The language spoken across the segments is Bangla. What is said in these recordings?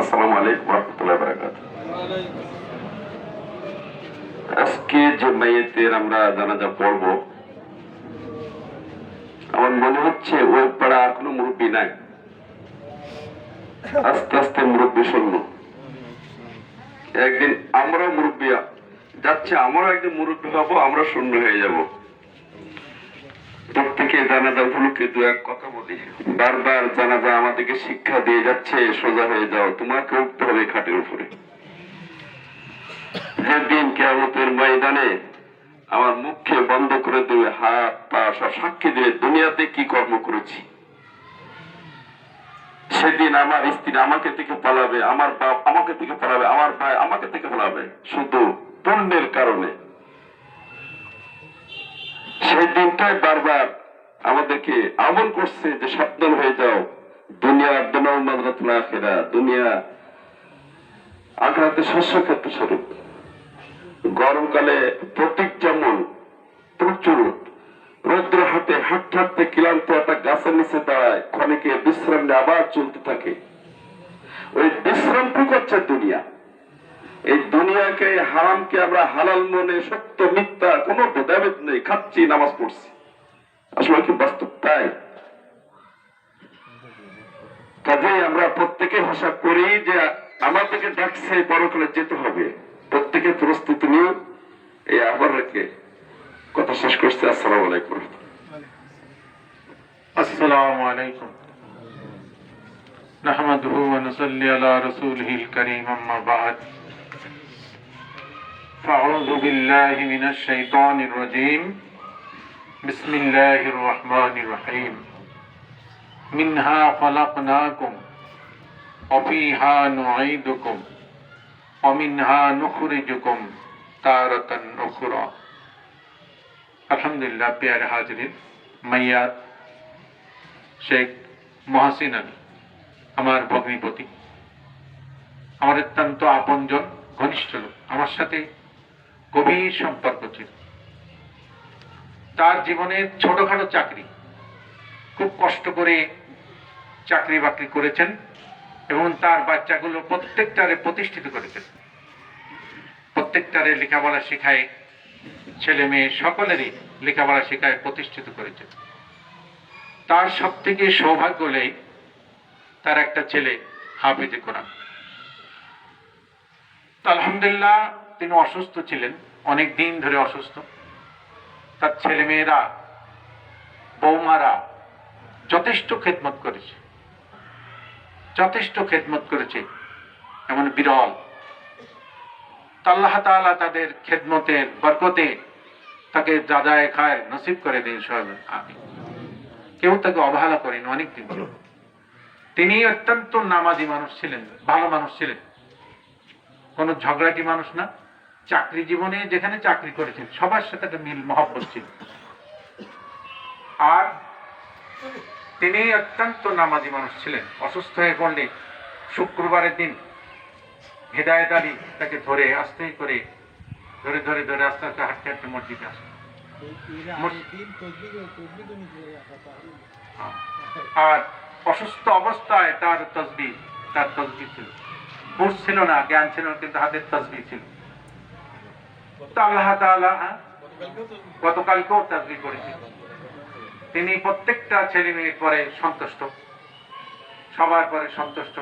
আসসালামু আলাইকুম রহমতুল্লাহ বারাকাত আজকে যে মেয়েদের আমরা জানাজা পড়ব, আমার মনে হচ্ছে ওই পাড়া কোনো মুরব্বী নাই। আস্তে আস্তে মুরব্বী শূন্য। একদিন আমরাও মুরব্বী যাচ্ছে, আমরাও একদিন মুরব্বী হব, আমরা শূন্য হয়ে যাব। প্রত্যেকে জানাজা উপলক্ষে দু এক কথা বলি। বারবার জানাজা আমাদেরকে শিক্ষা দিয়ে যাচ্ছে, সোজা হয়ে যাও। তোমাকে উঠতে হবে খাটের উপরে। যেদিন কেয়ামতের ময়দানে আমার মুখে বন্ধ করে দেবে, হাত, পা সব সাক্ষী দেবে দুনিয়াতে কি কর্ম করেছি? সেদিন আমার স্ত্রী আমাকে থেকে পালাবে, আমার বাপ আমাকে থেকে পালাবে, আমার ভাই আমাকে থেকে পালাবে। শুধু পুণ্যের কারণে। সেই দিনটাই বারবার আমাদেরকে আমল করছে যে সাবধান হয়ে যাও। দুনিয়া আব্দুল্লাহ মাদ্রাতুল আখেরা দুনিয়া আখরাতে শস্য ক্ষেত্র স্বরূপ। গরমকালে প্রতীক যেমন, প্রচুর। রৌদ্র হাতে হাঁটতে হাঁটতে ক্লান্ত একটা গাছের নিচে দাঁড়ায়, ক্ষণিকে বিশ্রাম নিয়ে আবার চলতে থাকে। ওই বিশ্রামটুকু হচ্ছে দুনিয়া। এই দুনিয়াকে এই হারামকে আমরা হালাল মনে সত্য মিথ্যা কোনো ভেদাভেদ নেই খাচ্ছি নামাজ পড়ছি আসলে কি বাস্তব তাই কাজেই আমরা প্রত্যেকে ভাষা করি যে আমাদেরকে ডাকছে পরকালে যেতে হবে প্রত্যেকে প্রস্তুতি নিয়ে এই আহ্বান রেখে কথা শেষ করছে আসসালামু আলাইকুম السلام عليكم نحمده ونصلي على رسوله الكريم أما بعد فأعوذ بالله من الشيطان الرجيم بسم الله الرحمن الرحيم منها خلقناكم وفيها نعيدكم ومنها نخرجكم تارة أخرى الحمد لله প্যারে হাজরিন মাইয়াত শেখ মহাসিন আলী আমার ভগ্নিপতি আমার অত্যন্ত আপনজন ঘনিষ্ঠ লোক আমার সাথে গভীর সম্পর্ক ছিল। তার জীবনের ছোটখাটো চাকরি। খুব কষ্ট করে চাকরি বাকরি করেছেন এবং তার বাচ্চাগুলো প্রত্যেকটারে প্রতিষ্ঠিত করেছেন। প্রত্যেকটারে লেখাপড়া শেখায় ছেলে মেয়ে সকলেরই লেখাপড়া শেখায় প্রতিষ্ঠিত করেছেন। তার সব থেকে সৌভাগ্য হলেই তার একটা ছেলে হাফিজে কোরআন। আলহামদুলিল্লাহ, তিনি অসুস্থ ছিলেন। অনেক দিন ধরে অসুস্থ। তার ছেলে মেয়েরা বৌমারা যথেষ্ট খেদমত করেছে। যথেষ্ট খেদমত করেছে, এমন বিরল। আল্লাহ তাদের খেদমতের বরকতে তাকে দাদায় খায় নসিব করে দিন সব। কেউ তাকে অবহেলা করেনি অনেকদিন ছিল তিনি অত্যন্ত নামাজি মানুষ ছিলেন, ভালো মানুষ ছিলেন। কোনো ঝগড়াটি মানুষ না। চাকরি জীবনে যেখানে চাকরি করেছেন, সবার সাথে একটা মিল, মহব্বত ছিল। আর তিনি অত্যন্ত নামাজি মানুষ ছিলেন, অসুস্থ হয়ে পড়লে শুক্রবারের দিন হেদায়ত আলী তাকে ধরে আস্তে করে ধরে ধরে ধরে, আস্তে আস্তে হাঁটতে হাঁটতে মসজিদে আসে। আর অসুস্থ অবস্থায় তার তসবি তার তসবি ছিল। হুশ ছিল না, জ্ঞান ছিল কিন্তু হাতের তসবি ছিল। তো আল্লাহ গতকালকেও তসবি করেছিল তিনি প্রত্যেকটা ছেলে মেয়ের পরে সন্তুষ্ট, সবার পরে সন্তুষ্ট।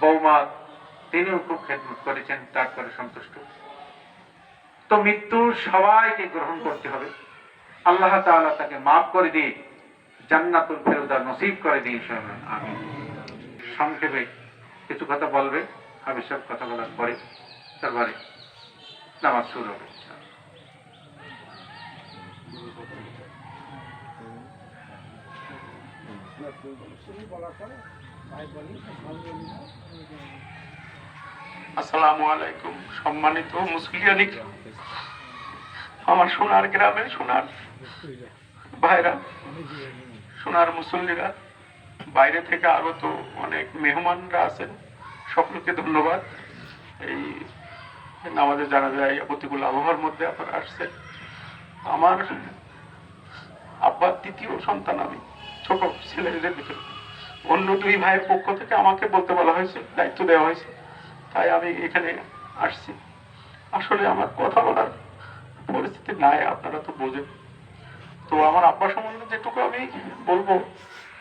বৌমা, তিনিও খুব খেদমত করেছেন তারপরে সন্তুষ্ট। তো সবাইকে গ্রহণ করতে হবে। আল্লাহ তাআলা তাকে মাফ করে দিয়ে জান্নাতুল ফেরুদা নসিব করে দিয়ে আমি সংক্ষেপে কিছু কথা বলবে সব কথা বলার পরে তারপরে নামাজ শুরু হবে। আসসালামু আলাইকুম, সম্মানিত মুসলিয়ানি আমার সোনার গ্রামে সোনার ভাইরা, সোনার মুসল্লিরা, বাইরে থেকে আগত অনেক মেহমানরা আছেন। সকলকে ধন্যবাদ। এই নামাজে জানা যায় প্রতিকূল আবহাওয়ার মধ্যে আপনারা আসছে আমার আব্বার তৃতীয় সন্তান আমি, ছোট ছেলেদের ভিতরে। অন্য দুই ভাইয়ের পক্ষ থেকে আমাকে বলতে বলা হয়েছে, দায়িত্ব দেওয়া হয়েছে। তাই আমি এখানে আসছি। আসলে আমার কথা বলার পরিস্থিতি নাই, আপনারা তো বোঝেন। তো আমার আব্বা সম্বন্ধে যেটুকু আমি বলব,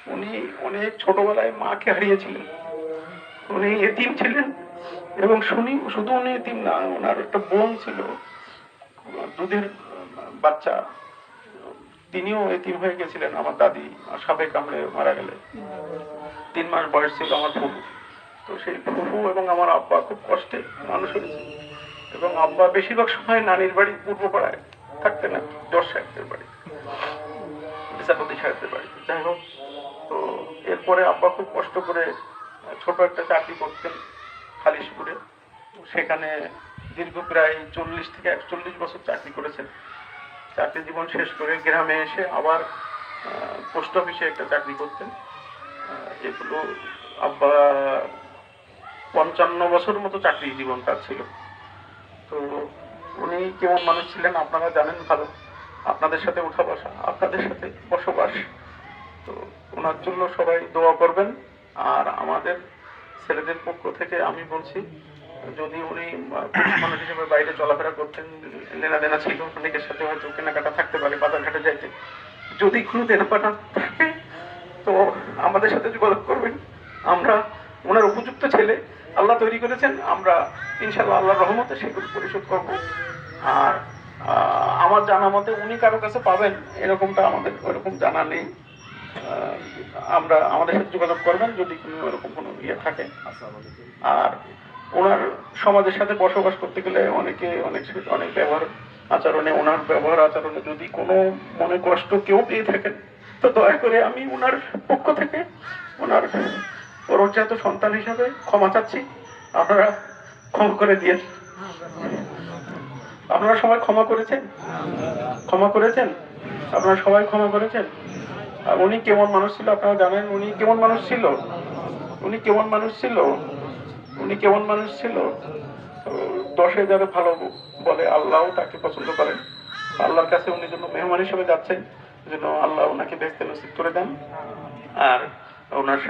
উনি অনেক ছোটবেলায় মাকে হারিয়েছিলেন। উনি এতিম ছিলেন। এবং শুনি শুধু উনি এতিম না ওনার একটা বোন ছিল দুধের বাচ্চা। তিনিও এতিম হয়ে গেছিলেন আমার দাদি সাপে কামড়ে মারা গেলে তিন মাস বয়স ছিল আমার ফুফু তো সেই ফুফু এবং আমার আব্বা খুব কষ্টে মানুষ হয়েছে। এবং আব্বা বেশিরভাগ সময় নানির বাড়ি পূর্ব পাড়ায় থাকতেন কি, দশ সাহেবদের বাড়ি। বিচারপতি সাহেবদের বাড়িতে যাই হোক তো এরপরে আব্বা খুব কষ্ট করে ছোট একটা চাকরি করতেন। খালিশপুরে সেখানে দীর্ঘ প্রায় চল্লিশ থেকে একচল্লিশ বছর চাকরি করেছেন। চাকরি জীবন শেষ করে গ্রামে এসে আবার পোস্ট অফিসে একটা চাকরি করতেন। এগুলো আব্বা পঞ্চান্ন বছর মতো চাকরি জীবন তার ছিল। তো উনি কেমন মানুষ ছিলেন আপনারা জানেন ভালো। আপনাদের সাথে উঠা বসা, আপনাদের সাথে বসবাস। তো ওনার জন্য সবাই দোয়া করবেন। আর আমাদের ছেলেদের পক্ষ থেকে আমি বলছি, যদি উনি মানুষ হিসেবে বাইরে চলাফেরা করতেন লেনা দেনা ছিল, অনেকের সাথে হয়তো কেনাকাটা থাকতে পারে বাজার ঘাটে যাইতে। যদি কোনো দেনা পাটা থাকে, তো আমাদের সাথে যোগাযোগ করবেন। আমরা ওনার উপযুক্ত ছেলে, আল্লাহ তৈরি করেছেন, আমরা ইনশাল্লাহ আল্লাহর রহমতে সেগুলো পরিশোধ করব। আর আমার জানা মতে উনি কারও কাছে পাবেন, এরকমটা আমাদের ওরকম জানা নেই। আমরা আমাদের সাথে যোগাযোগ করবেন যদি কোনো এরকম কোনো ইয়ে থাকে। আর ওনার সমাজের সাথে বসবাস করতে গেলে অনেকে অনেক অনেক ব্যবহার আচরণে, ওনার ব্যবহার আচরণে যদি কোনো মনে কষ্ট কেউ পেয়ে থাকেন, তো দয়া করে আমি ওনার পক্ষ থেকে ওনার পরজাত সন্তান হিসাবে ক্ষমা চাচ্ছি। আপনারা ক্ষমা করে দিয়ে আপনারা সবাই ক্ষমা করেছেন? ক্ষমা করেছেন? আপনারা সবাই ক্ষমা করেছেন? আর উনি কেমন মানুষ ছিল আপনারা জানেন? উনি কেমন মানুষ ছিল? উনি কেমন মানুষ ছিল? উনি কেমন মানুষ ছিল? দশে যারা ভালো বলে আল্লাহ তাকে পছন্দ করেন। আল্লাহর কাছে উনি জন্য মেহমান হিসেবে যাচ্ছেন, যেন আল্লাহ ওনাকে দেখতে নসিব করে দেন। আর ওনার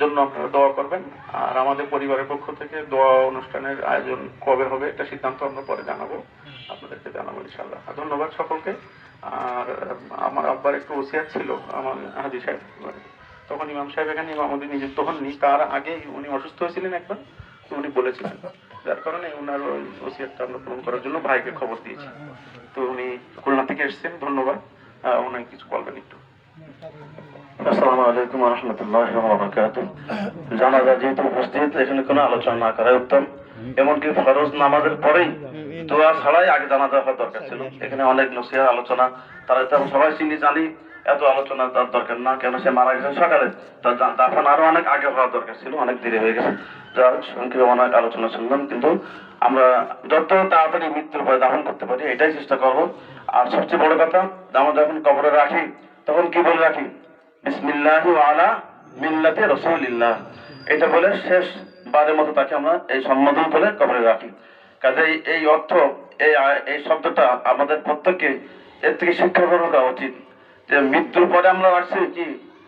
জন্য আপনারা দোয়া করবেন। আর আমাদের পরিবারের পক্ষ থেকে দোয়া অনুষ্ঠানের আয়োজন কবে হবে, এটা সিদ্ধান্ত আমরা পরে জানাব। আপনাদেরকে জানাব ইনশাল্লাহ ধন্যবাদ সকলকে। আর আমার আব্বার একটু ওসিয়াত ছিল, আমার হাজি সাহেব তখন ইমাম সাহেব এখানে ইমামতি নিযুক্ত হননি। তার আগেই উনি অসুস্থ হয়েছিলেন একবার, তো উনি বলেছিলেন, যার কারণে ওনার ওই ওসিয়াতটা আমরা পূরণ করার জন্য ভাইকে খবর দিয়েছি। তো উনি খুলনা থেকে এসেছেন, ধন্যবাদ। উনি কিছু বলবেন একটু। আসসালামু আলাইকুম রহমতুল্লাহ জানাজা যেহেতু উপস্থিত, এখানে কোনো আলোচনা না করাই উত্তম। এমনকি ফরজ নামাজের পরেই দোয়া ছাড়াই আগে জানাজা হওয়ার দরকার ছিল। এখানে অনেক নসিহা আলোচনা তারা তো সবাই চিনি জানি এত আলোচনা তার দরকার না কেন সে মারা গেছে সকালে। তার দাফন আরও অনেক আগে হওয়ার দরকার ছিল অনেক দেরি হয়ে গেছে। যা হোক, সংক্ষেপে অনেক আলোচনা শুনলাম কিন্তু আমরা যত তাড়াতাড়ি মৃত্যুর পরে দাফন করতে পারি এটাই চেষ্টা করব। আর সবচেয়ে বড় কথা আমরা যখন কবরে রাখি তখন কি বলে রাখি? বিসমিল্লাহি আলা মিল্লাতে রসুলিল্লাহ। এটা বলে শেষ বারের মতো তাকে আমরা এই সম্বোধন করে কবরে রাখি। কাজেই এই অর্থ, এই এই শব্দটা আমাদের প্রত্যেককে, এর থেকে শিক্ষা গ্রহণ করা উচিত। যে মৃত্যুর পরে আমরা রাখছি কি?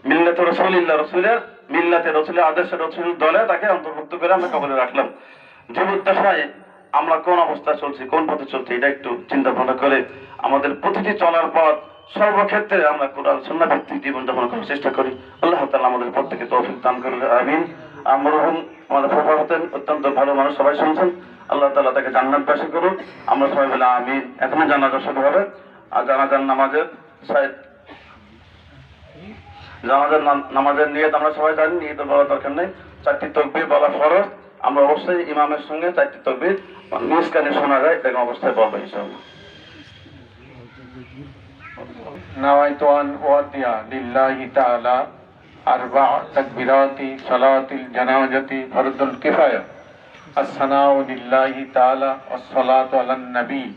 মিল্লাতে রসুলিল্লাহ, রসুলের মিল্লাতে রসুলের আদেশের রসুল দলে তাকে অন্তর্ভুক্ত করে আমরা কবরে রাখলাম। জীবদ্দশায় আমরা কোন অবস্থায় চলছি, কোন পথে চলছি, এটা একটু চিন্তা ভাবনা করে আমাদের প্রতিটি চলার পথ সর্বক্ষেত্রে আমরা কোরআন সন্না ভিত্তিক জীবন যাপন করার চেষ্টা করি। আল্লাহ তাআলা আমাদের প্রত্যেকে তৌফিক দান করুন, আমিন। আমরহুম আমাদের ফুফা হতেন, অত্যন্ত ভালো মানুষ সবাই শুনছেন। আল্লাহ তাআলা তাকে জান্নাত পাশে করুন আমরা সবাই বলে আমিন। এখন জানাজা শুরু হবে। আর জানাজার নামাজের সাইড জানাজার নাম- নামাজের নিয়ত আমরা সবাই জানি নিয়ত বলা দরকার নেই। চারটি তকবির বলা ফরজ। আমরা অবশ্যই ইমামের সঙ্গে চারটি তকবির নিজ কানে শোনা যায়, এরকম অবস্থায় বলব ইনশাআল্লাহ। نويت أن أؤدي لله تعالى أربع تكبيرات صلاة الجنازة فرض الكفاية الثناء لله تعالى والصلاة على النبي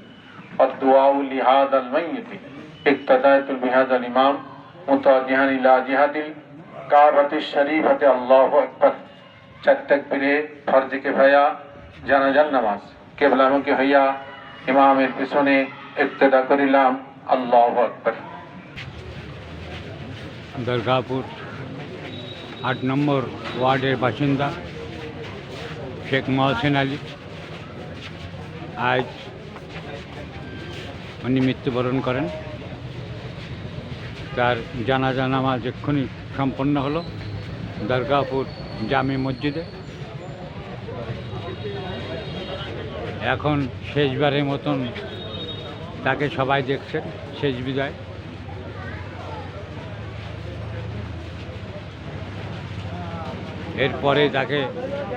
والدعاء لهذا الميت اقتديت بهذا الإمام متوجها إلى جهة الكعبة الشريفة الله أكبر চার তাকবীরে ফরজ কিফায়া জানাজার নামাজ কেবলামুখী হইয়া ইমামের পিছনে ইক্তেদা করিলাম আল্লাহু আকবার দুর্গাপুর, আট নম্বর ওয়ার্ডের বাসিন্দা, শেখ মহসেন আলী। আজ উনি মৃত্যুবরণ করেন। তার জানা নামাজ এক্ষুনি সম্পন্ন হলো, দুর্গাপুর জামি মসজিদে। এখন শেষবারের মতন তাকে সবাই দেখছেন, শেষ বিদায়। এরপরে তাকে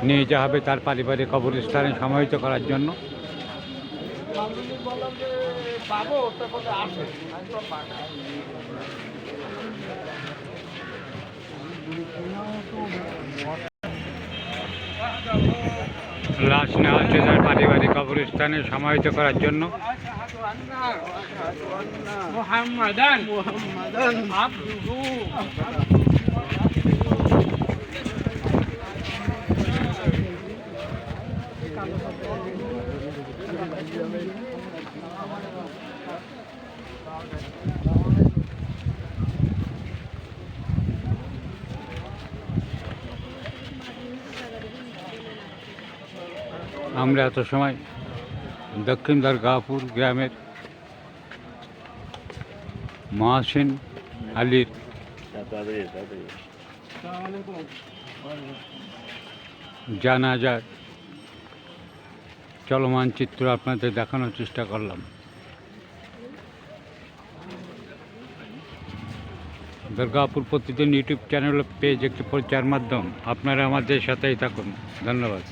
নিয়ে যাওয়া হবে তার পারিবারিক কবরস্থানে সমাহিত করার জন্য। লাশ নেওয়া হচ্ছে তার পারিবারিক কবরস্থানে সমাহিত করার জন্য। আমরা এত সময় দক্ষিণ দরগাপুর গ্রামের মহাসিন আলীর জানাজার চলমান চিত্র আপনাদের দেখানোর চেষ্টা করলাম। দুর্গাপুর প্রতিদিন ইউটিউব চ্যানেল পেজ একটি প্রচার মাধ্যম। আপনারা আমাদের সাথেই থাকুন। ধন্যবাদ।